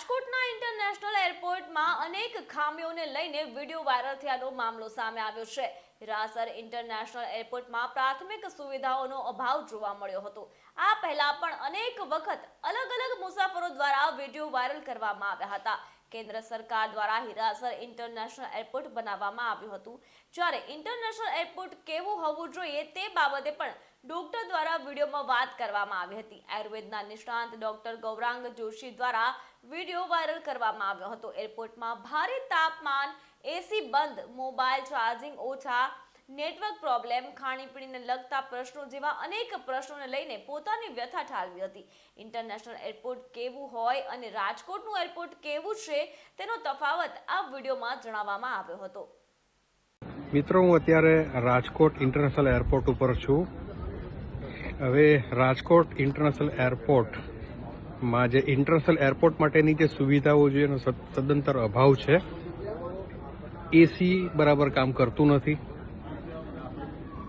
રાજકોટના ઇન્ટરનેશનલ એરપોર્ટમાં અનેક ખામીઓને લઈને વીડિયો વાયરલ થયાનો મામલો સામે આવ્યો છે. હિરાસર ઇન્ટરનેશનલ એરપોર્ટમાં પ્રાથમિક સુવિધાઓનો અભાવ જોવા મળ્યો હતો. આ પહેલા પણ અનેક વખત અલગ અલગ મુસાફરો દ્વારા વીડિયો વાયરલ કરવામાં આવ્યા હતા. કેન્દ્ર સરકાર દ્વારા હિરાસર ઇન્ટરનેશનલ એરપોર્ટ બનાવવામાં આવ્યું હતું. જ્યારે ઇન્ટરનેશનલ એરપોર્ટ કેવું હોવું જોઈએ તે બાબતે પણ ડોક્ટર દ્વારા વિડીયોમાં વાત કરવામાં આવી હતી. આયુર્વેદના નિષ્ણાંત ડોક્ટર ગૌરાંગ જોશી દ્વારા વીડિયો વાયરલ કરવામાં આવ્યો હતો. એરપોર્ટમાં ભારે તાપમાન, એસી બંધ, મોબાઈલ ચાર્જિંગ ઓછા નેટવર્ક પ્રોબ્લેમ, ખાણીપીણીને લગતા પ્રશ્નો જેવા અનેક પ્રશ્નોને લઈને પોતાની વ્યથા ઠાલવી હતી. ઇન્ટરનેશનલ એરપોર્ટ કેવું હોય અને રાજકોટનું એરપોર્ટ કેવું છે, તેનો તફાવત આ વિડીયોમાં જણાવવામાં આવ્યો હતો. મિત્રો, હું અત્યારે રાજકોટ ઇન્ટરનેશનલ એરપોર્ટ ઉપર છું. હવે રાજકોટ ઇન્ટરનેશનલ એરપોર્ટમાં જે ઇન્ટરનેશનલ એરપોર્ટ માટેની જે સુવિધાઓ છે એનો સદંતર અભાવ છે. એસી બરાબર કામ કરતું નથી.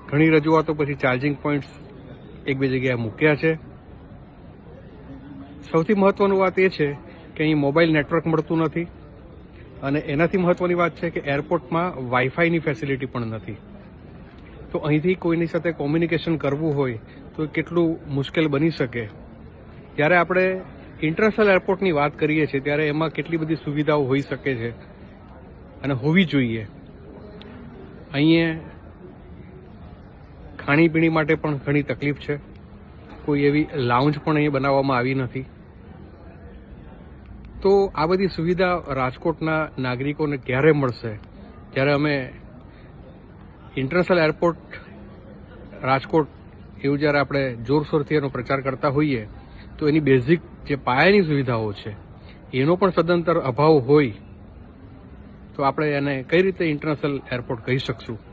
ઘણી રજૂઆતો પછી ચાર્જિંગ પોઈન્ટ્સ એક બે જગ્યાએ મૂક્યા છે. સૌથી મહત્વની વાત એ છે કે અહીં મોબાઈલ નેટવર્ક મળતું નથી અને એનાથી મહત્વની વાત છે કે એરપોર્ટમાં વાઈફાઈની ફેસિલિટી પણ નથી. તો અહીંથી કોઈની સાથે કોમ્યુનિકેશન કરવું હોય તો કેટલું મુશ્કેલ બની શકે? જ્યારે આપણે ઇન્ટરનેશનલ એરપોર્ટની વાત કરીએ છીએ, ત્યારે એમાં કેટલી બધી સુવિધાઓ હોઈ શકે છે અને હોવી જોઈએ. અહીંયા ખાણીપીણી માટે પણ ઘણી તકલીફ છે. કોઈ એવી લાઉન્જ પણ અહીં બનાવવામાં આવી નથી. તો આ બધી સુવિધા રાજકોટના નાગરિકોને ક્યારે મળશે? જ્યારે અમે ઇન્ટરનેશનલ એરપોર્ટ રાજકોટ એવું જ્યારે આપણે જોરશોરથી એનો પ્રચાર કરતા હોઈએ, તો એની બેઝિક જે પાયાની સુવિધાઓ છે, એનો પણ સદંતર અભાવ હોય. તો આપણે એને કઈ રીતે ઇન્ટરનેશનલ એરપોર્ટ કહી શકશું?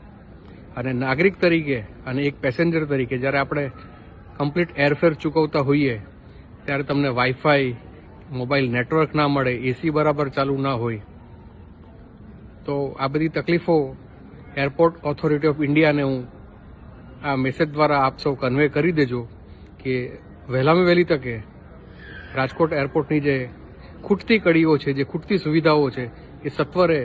અને નાગરિક તરીકે અને એક પેસેન્જર તરીકે જ્યારે આપણે કમ્પ્લીટ એરફેર ચૂકવતા હોઈએ, ત્યારે તમને વાઈફાઈ મોબાઈલ નેટવર્ક ના મળે એસી બરાબર ચાલુ ના હોય, તો આ બધી તકલીફો એરપોર્ટ ઓથોરિટી ઓફ ઇન્ડિયાને હું આ મેસેજ દ્વારા આપ સૌ કન્વે કરી દેજો કે વહેલામાં વહેલી તકે રાજકોટ એરપોર્ટની જે ખૂટતી કડીઓ છે, જે ખૂટતી સુવિધાઓ છે, એ સત્વરે